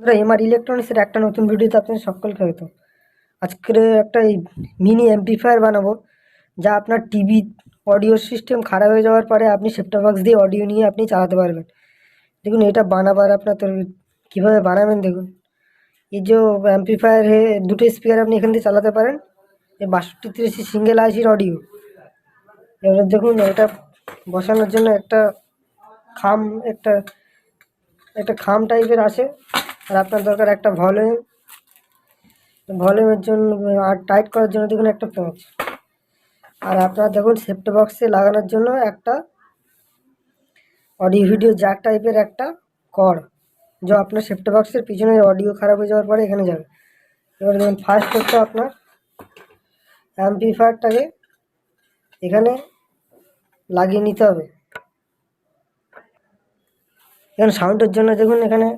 বন্ধুরা, এমআর ইলেকট্রনিক্সের একটা নতুন ভিডিওতে আপনাদের সকলকে হয়তো আজকের একটা এই মিনি অ্যাম্পলিফায়ার বানাবো, যা আপনার টিভি অডিও সিস্টেম খারাপ হয়ে যাওয়ার পরে আপনি সেপ্টা বক্স দিয়ে অডিও নিয়ে আপনি চালাতে পারবেন। দেখুন, এটা বানাবার আপনার কীভাবে বানাবেন দেখুন। এই যে অ্যাম্পলিফায়ার হে দুটো স্পিকার আপনি এখান দিয়ে চালাতে পারেন, এই বাষট্টি তিরিশি সিঙ্গেল আইসির অডিও এবার দেখুন, এটা বসানোর জন্য একটা খাম, একটা একটা খাম টাইপের আছে। আর আপনার দরকার একটা ভলিউম ভলিউমের জন্য, আর টাইট করার জন্য দেখুন একটা প্যাঁচ আর আপনার দেখুন সেপ্ট বক্সে লাগানোর জন্য একটা অডিও ভিডিও জ্যাক টাইপের একটা কর যা আপনার সেপ্ট বক্সের পিছনে অডিও খারাপ হয়ে যাওয়ার পরে এখানে যাবে। এবার দেখুন ফার্স্ট হচ্ছে আপনার অ্যাম্পিফায়ারটাকে এখানে লাগিয়ে নিতে হবে। এখানে সাউন্ডের জন্য দেখুন এখানে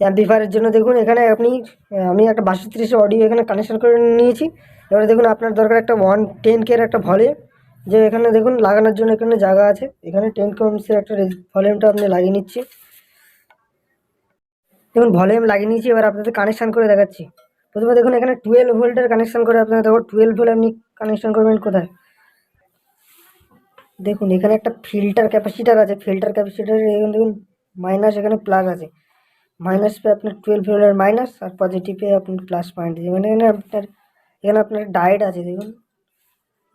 অ্যাম্পিফায়ারের জন্য দেখুন, এখানে আপনি আমি একটা বাষট্টি অডিও এখানে কানেকশন করে নিয়েছি। এবারে দেখুন, আপনার দরকার একটা ওয়ান টেন কের একটা ভলিউম যে এখানে দেখুন, লাগানোর জন্য এখানে জায়গা আছে। এখানে টেন কমসের একটা ভলিউমটা আপনি লাগিয়ে নিচ্ছি। দেখুন ভলিউম লাগিয়ে নিয়েছি, এবার আপনাদের কানেকশান করে দেখাচ্ছি। প্রথমে দেখুন, এখানে টুয়েলভ ভোল্টের কানেকশান করে আপনাদের দেখো টুয়েলভ ভোল্ট আপনি কানেকশান করবেন কোথায়? দেখুন, এখানে একটা ফিল্টার ক্যাপাসিটার আছে। ফিল্টার ক্যাপাসিটার এখানে দেখুন মাইনাস এখানে প্লাগ আছে। মাইনাস পে আপনার টুয়েলভ ভোল্টের মাইনাস আর পজিটিভে আপনার প্লাস পয়েন্ট মানে এখানে আপনার এখানে আপনার ডায়েট আছে দেখুন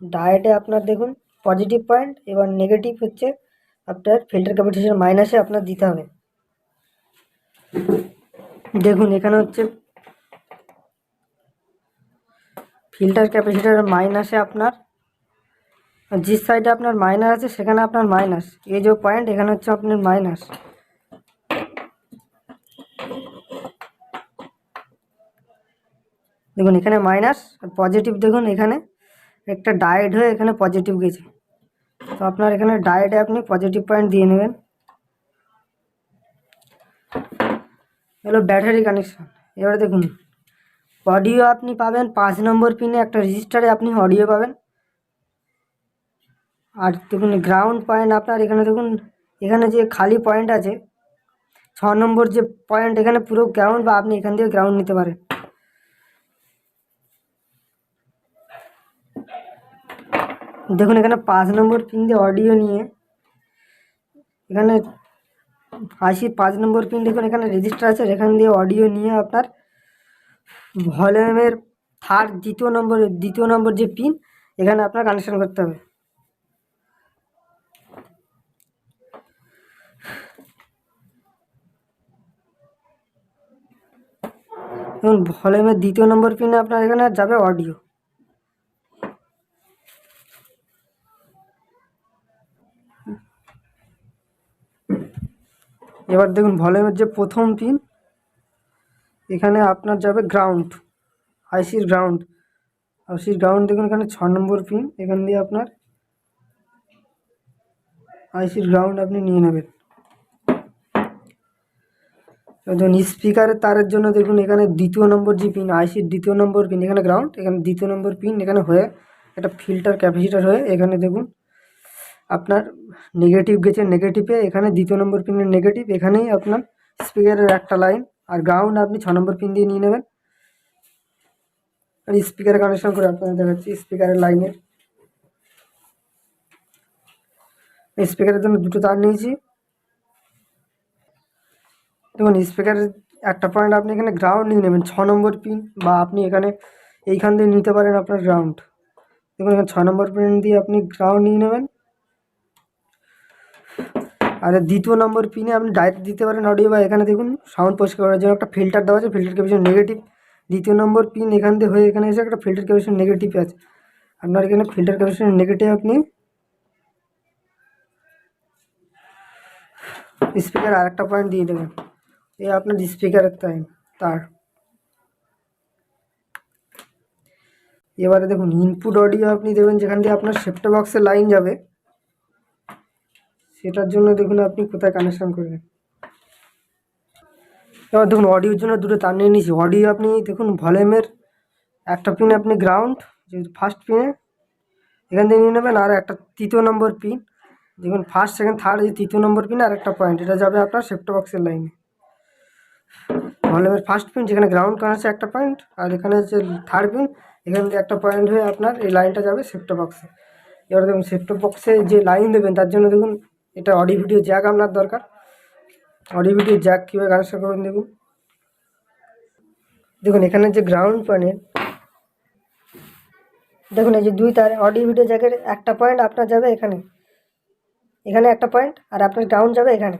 ডায়েটে আপনার দেখুন পজিটিভ পয়েন্ট এবার নেগেটিভ হচ্ছে আপনার ফিল্টার ক্যাপাসিটার মাইনাসে আপনার দিতে হবে দেখুন এখানে হচ্ছে ফিল্টার ক্যাপাসিটার মাইনাসে আপনার যে সাইডে আপনার মাইনাস আছে সেখানে আপনার মাইনাস এই যে পয়েন্ট এখানে হচ্ছে আপনার মাইনাস দেখুন, এখানে মাইনাস পজিটিভ দেখুন, এখানে একটা ডায়েট হয়ে এখানে পজিটিভ গেছে। তো আপনার এখানে ডায়েটে আপনি পজিটিভ পয়েন্ট দিয়ে নেবেন। হলো ব্যাটারি কানেকশান এবারে দেখুন অডিও আপনি পাবেন পাঁচ নম্বর পিনে একটা রেজিস্টারে আপনি অডিও পাবেন। আর দেখুন গ্রাউন্ড পয়েন্ট আপনার এখানে দেখুন, এখানে যে খালি পয়েন্ট আছে, ছ নম্বর যে পয়েন্ট এখানে পুরো গ্রাউন্ড বা আপনি এখান থেকে গ্রাউন্ড নিতে পারেন। দেখুন, এখানে পাঁচ নম্বর পিন দিয়ে অডিও নিয়ে এখানে আশি পাঁচ নম্বর পিন দেখুন, এখানে রেজিস্টার আছে এখান দিয়ে অডিও নিয়ে আপনার ভলিউমের থার্ড দ্বিতীয় নম্বর দ্বিতীয় নম্বর যে পিন এখানে আপনার কানেকশন করতে হবে। ভলিউমের দ্বিতীয় নম্বর পিনে আপনার এখানে যাবে অডিও এবার দেখুন ভলিউমের যে প্রথম পিন এখানে আপনার যাবে গ্রাউন্ড আইসির গ্রাউন্ড আইসির গ্রাউন্ড দেখুন, এখানে ছ নম্বর পিন এখান দিয়ে আপনার আইসির গ্রাউন্ড আপনি নিয়ে নেবেন। দেখুন স্পিকারের তারের জন্য দেখুন, এখানে দ্বিতীয় নম্বর যে পিন আইসির দ্বিতীয় নম্বর পিন এখানে গ্রাউন্ড এখানে দ্বিতীয় নম্বর পিন এখানে হয়ে একটা ফিল্টার ক্যাপাসিটার হয়ে এখানে দেখুন আপনার নেগেটিভ গেছে নেগেটিভে এখানে দ্বিতীয় নম্বর পিনের নেগেটিভ এখানেই আপনার স্পিকারের একটা লাইন আর গ্রাউন্ড আপনি ছ নম্বর পিন দিয়ে নিয়ে নেবেন। আর স্পিকারে কানেকশন করে আপনাদের দেখাচ্ছি স্পিকারের লাইনের স্পিকারের জন্য দুটো তার নিয়েছি। দেখুন স্পিকারের একটা পয়েন্ট আপনি এখানে গ্রাউন্ড নিয়ে নেবেন, ছ নম্বর পিন বা আপনি এখানে এইখান দিয়ে নিতে পারেন আপনার গ্রাউন্ড দেখুন, এখানে ছ নম্বর পিন দিয়ে আপনি গ্রাউন্ড নিয়ে নেবেন। আর দ্বিতীয় নম্বর পিনে আপনি ডাইরেক্ট দিতে পারেন অডিও বা এখানে দেখুন সাউন্ড পরিষ্কার করার জন্য একটা ফিল্টার দেওয়া আছে ফিল্টার ক্যাপাসিটি নেগেটিভ দ্বিতীয় নম্বর পিন এখান দিয়ে হয়ে এখানে এসে একটা ফিল্টার ক্যাপাসিটি নেগেটিভ আছে। আপনার এখানে ফিল্টার ক্যাপাসিটি নেগেটিভ আপনি স্পিকার আর একটা পয়েন্ট দিয়ে দেবেন। এই আপনার স্পিকারের টাইম তার। এবারে দেখুন ইনপুট অডিও আপনি দেবেন যেখান দিয়ে আপনার সেপ্টা বক্সের লাইন যাবে। সেটার জন্য দেখুন আপনি কোথায় কানেকশান করবেন এবার দেখুন অডিওর জন্য দুটো তার নিয়ে নিয়েছি। অডিও আপনি দেখুন ভলিউমের একটা পিন আপনি গ্রাউন্ড যে ফার্স্ট পিনে এখান থেকে নিয়ে নেবেন আর একটা তৃতীয় নম্বর পিন দেখুন ফার্স্ট সেকেন্ড থার্ড এই তৃতীয় নম্বর পিন আর একটা পয়েন্ট এটা যাবে আপনার সেফটো বক্সের লাইনে ভলিউমের ফার্স্ট পিন যেখানে গ্রাউন্ড কানেক্ট আছে একটা পয়েন্ট আর এখানে হচ্ছে থার্ড পিন এখান থেকে একটা পয়েন্ট হয়ে আপনার এই লাইনটা যাবে সেফটো বক্সে এবার দেখুন সেফটো বক্সে যে লাইন দেবেন, তার জন্য দেখুন এটা অডিও ভিডিও জ্যাক আপনার দরকার। অডিও ভিডিও জ্যাক কীভাবে কানেকশন করবেন দেখুন। দেখুন, এখানে যে গ্রাউন্ড পয়েন্ট দেখুন, এই যে দুই তার অডিও ভিডিও জ্যাকের একটা পয়েন্ট আপনার যাবে এখানে। এখানে একটা পয়েন্ট আর আপনার গ্রাউন্ড যাবে এখানে।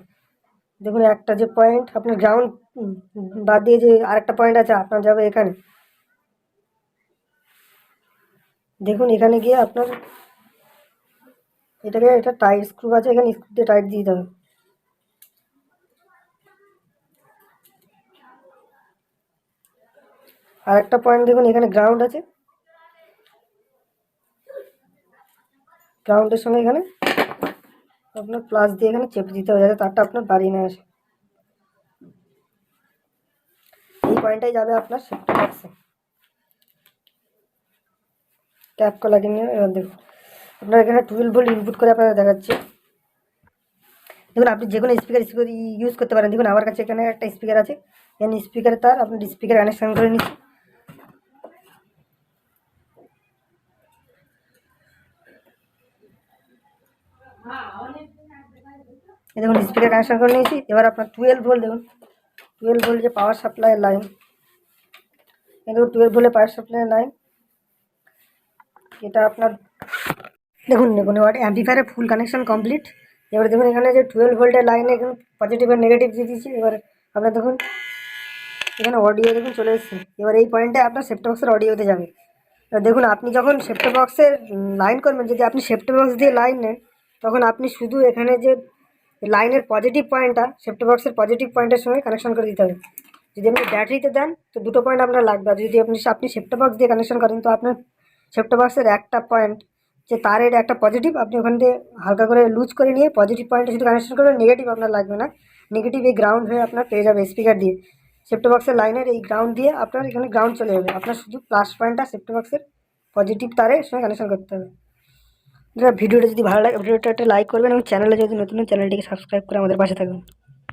দেখুন, একটা যে পয়েন্ট আপনার গ্রাউন্ড বাদ দিয়ে যে আরেকটা পয়েন্ট আছে, আপনার যাবে এখানে। দেখুন, এখানে গিয়ে আপনার এটাকে এটা টাইট স্ক্রু আছে, এখানে স্ক্রু দিয়ে টাইট দিয়ে দিতে হবে। আর একটা পয়েন্ট দেখুন, এখানে গ্রাউন্ড আছে। গ্রাউন্ডের সঙ্গে এখানে আপনার প্লাস দিয়ে এখানে চেপে দিতে হবে, যাতে তারটা আপনার বাড়িয়ে না আসে। এই পয়েন্টটাই যাবে আপনার সেফটি বক্সে ট্যাপ লাগিয়ে নিয়ে, এবার দেখুন। আপনার এখানে টুয়েলভ ভোল্ট ইনপুট করে আপনারা দেখাচ্ছি। দেখুন, আপনি যে কোনো স্পিকার স্পিকার ইউজ করতে পারেন। দেখুন, আমার কাছে এখানে একটা স্পিকার আছে। এখানে স্পিকারের তার, আপনি স্পিকার কানেকশান করে নিচ্ছি দেখুন স্পিকার কানেকশন করে নিয়েছি। এবার আপনার টুয়েলভ ভোল্ট দেখুন। টুয়েলভ ভোল্ট যে পাওয়ার সাপ্লাইয়ের লাইন দেখুন টুয়েলভ ভোল্টের পাওয়ার সাপ্লাইয়ের লাইন এটা আপনার দেখুন দেখুন, এবার অ্যাম্পিফায়ারের ফুল কানেকশন কমপ্লিট এবার দেখুন, এখানে যে টুয়েলভ ভোল্টের লাইনে এখানে পজিটিভ আর নেগেটিভ দিয়ে দিয়েছি। এবার আপনার দেখুন, এখানে অডিও দেখুন চলে এসেছে। এবার এই পয়েন্টে আপনার সেপ্টো বক্সের অডিওতে যাবে। এবার দেখুন, আপনি যখন সেপ্টো বক্সের লাইন করবেন, যদি আপনি সেপ্টো বক্স দিয়ে লাইন নেন, তখন আপনি শুধু এখানে যে লাইনের পজিটিভ পয়েন্টটা সেপ্টো বক্সের পজিটিভ পয়েন্টের সঙ্গে কানেকশন করে দিতে হবে। যদি আপনি ব্যাটারিতে দেন, তো দুটো পয়েন্ট আপনার লাগবে। যদি আপনি আপনি সেপ্টো বক্স দিয়ে কানেকশন করেন, তো আপনার সেপ্টো বক্সের একটা পয়েন্ট যে তারের একটা পজিটিভ আপনি ওখান থেকে হালকা করে লুজ করে নিয়ে পজিটিভ পয়েন্টে শুধু কানেকশন করবেন নেগেটিভ আপনার লাগবে না। নেগেটিভ এই গ্রাউন্ড হয়ে আপনার পেয়ে যাবে স্পিকার দিয়ে। সেপ্টো বক্সের লাইনের এই গ্রাউন্ড দিয়ে আপনার এখানে গ্রাউন্ড চলে যাবে। আপনার শুধু প্লাস পয়েন্টটা সেপ্টো বক্সের পজিটিভ তারের সঙ্গে কানেকশন করতে হবে। ভিডিওটা যদি ভালো লাগে, ভিডিওটা একটা লাইক করবেন এবং চ্যানেলে যদি নতুন চ্যানেলটিকে সাবস্ক্রাইব করে আমাদের পাশে থাকবেন